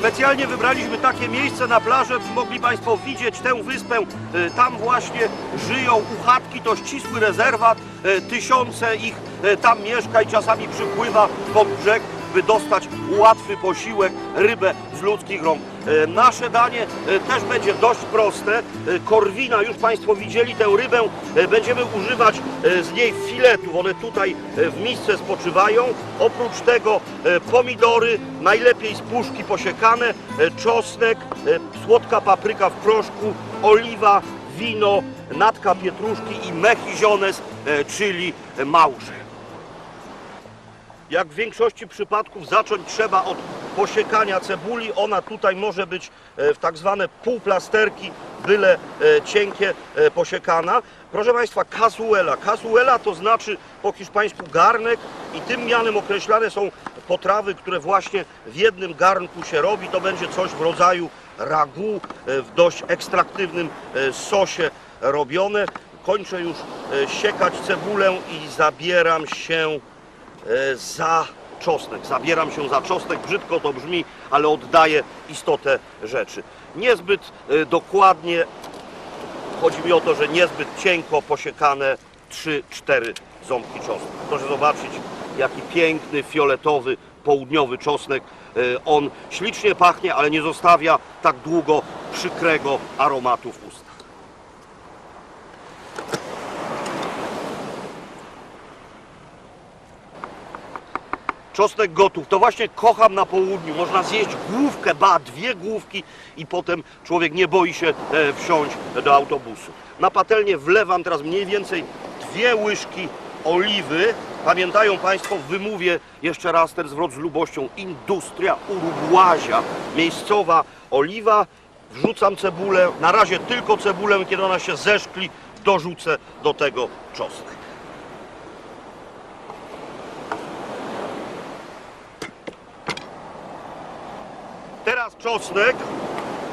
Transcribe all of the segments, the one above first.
Specjalnie wybraliśmy takie miejsce na plaży, by mogli Państwo widzieć tę wyspę. E, Tam właśnie żyją uchatki, to ścisły rezerwat. E, Tysiące ich e, tam mieszka i czasami przypływa pod brzeg, by dostać łatwy posiłek, rybę z ludzkich rąk. E, Nasze danie e, też będzie dość proste. E, Korwina, już Państwo widzieli tę rybę. Będziemy używać z niej filetów. One tutaj w misce spoczywają. Oprócz tego pomidory, najlepiej z puszki posiekane, czosnek, słodka papryka w proszku, oliwa, wino, natka pietruszki i mechiziones, czyli małże. Jak w większości przypadków zacząć trzeba od posiekania cebuli. Ona tutaj może być e, w tak zwane półplasterki, byle e, cienkie e, posiekana. Proszę Państwa, cazuela. Cazuela to znaczy po hiszpańsku garnek i tym mianem określane są potrawy, które właśnie w jednym garnku się robi. To będzie coś w rodzaju ragu w dość ekstraktywnym sosie robione. Kończę już siekać cebulę i zabieram się za czosnek. Zabieram się za czosnek, brzydko to brzmi, ale oddaje istotę rzeczy. Niezbyt e, dokładnie, chodzi mi o to, że niezbyt cienko posiekane 3-4 ząbki czosnku. Proszę zobaczyć, jaki piękny, fioletowy, południowy czosnek. E, On ślicznie pachnie, ale nie zostawia tak długo przykrego aromatu w ustach. Czosnek gotów. To właśnie kocham na południu. Można zjeść główkę, ba, dwie główki i potem człowiek nie boi się e, wsiąść do autobusu. Na patelnię wlewam teraz mniej więcej dwie łyżki oliwy. Pamiętają Państwo, wymówię jeszcze raz ten zwrot z lubością. Industria Uruguazia, miejscowa oliwa. Wrzucam cebulę, na razie tylko cebulę, kiedy ona się zeszkli, dorzucę do tego czosnek. Teraz czosnek.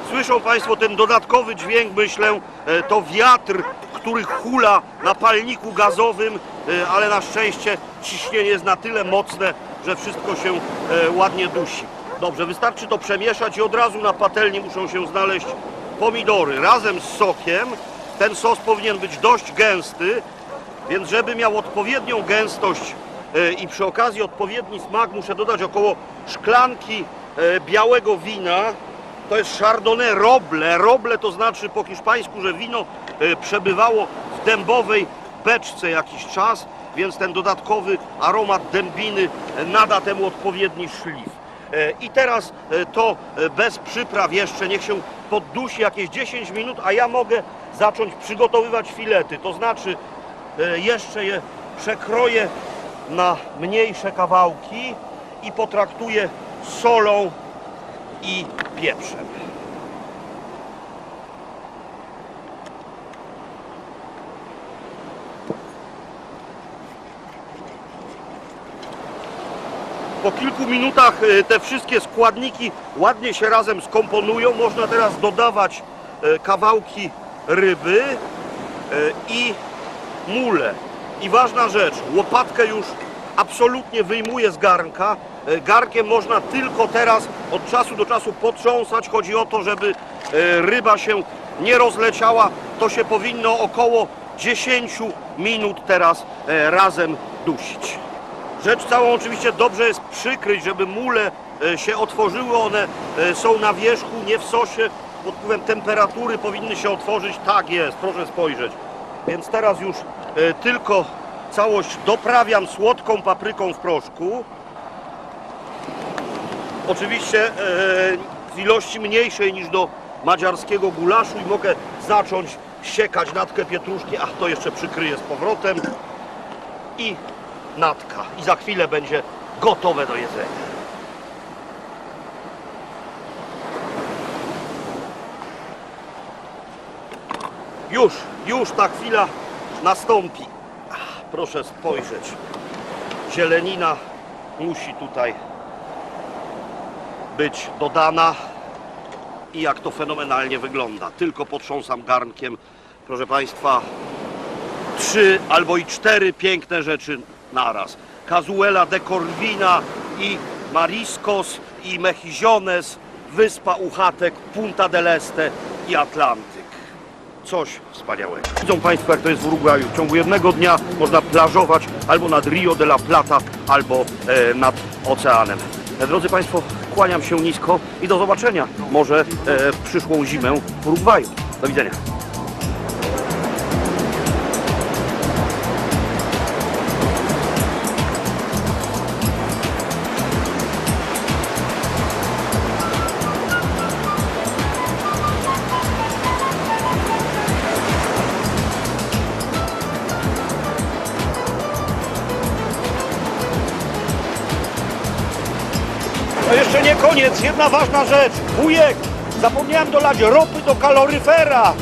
Słyszą Państwo ten dodatkowy dźwięk, myślę, e, to wiatr, który hula na palniku gazowym, e, ale na szczęście ciśnienie jest na tyle mocne, że wszystko się e, ładnie dusi. Dobrze, wystarczy to przemieszać i od razu na patelni muszą się znaleźć pomidory razem z sokiem. Ten sos powinien być dość gęsty, więc żeby miał odpowiednią gęstość i przy okazji odpowiedni smak muszę dodać około szklanki białego wina. To jest Chardonnay Roble. Roble to znaczy po hiszpańsku, że wino e, przebywało w dębowej beczce jakiś czas, więc ten dodatkowy aromat dębiny e, nada temu odpowiedni szlif. E, I teraz e, to e, bez przypraw jeszcze niech się poddusi jakieś 10 minut, a ja mogę zacząć przygotowywać filety. To znaczy e, jeszcze je przekroję na mniejsze kawałki i potraktuję solą i pieprzem. Po kilku minutach e, te wszystkie składniki ładnie się razem skomponują. Można teraz dodawać e, kawałki ryby e, i mule. I ważna rzecz, łopatkę już absolutnie wyjmuję z garnka. E, Garnkiem można tylko teraz od czasu do czasu potrząsać. Chodzi o to, żeby e, ryba się nie rozleciała. To się powinno około 10 minut teraz e, razem dusić. Rzecz całą oczywiście dobrze jest przykryć, żeby mule się otworzyły. One są na wierzchu, nie w sosie. Pod wpływem temperatury powinny się otworzyć. Tak jest, proszę spojrzeć. Więc teraz już tylko całość doprawiam słodką papryką w proszku. Oczywiście e, w ilości mniejszej niż do madziarskiego gulaszu i mogę zacząć siekać natkę pietruszki. Ach, to jeszcze przykryję z powrotem. I natka. I za chwilę będzie gotowe do jedzenia. Już, już ta chwila nastąpi. Proszę spojrzeć. Zielenina musi tutaj być dodana i jak to fenomenalnie wygląda. Tylko potrząsam garnkiem, proszę Państwa, trzy albo i cztery piękne rzeczy naraz. Cazuela de Corvina i mariscos i mejillones wyspa Uchatek, Punta del Este i Atlantyk. Coś wspaniałego. Widzą Państwo, jak to jest w Urugwaju. W ciągu jednego dnia można plażować albo nad Rio de la Plata, albo e, nad oceanem. E, Drodzy Państwo, kłaniam się nisko i do zobaczenia może e, w przyszłą zimę w Urugwaju. Do widzenia. Jeszcze nie koniec, jedna ważna rzecz. Wujek, zapomniałem dolać ropy do kaloryfera.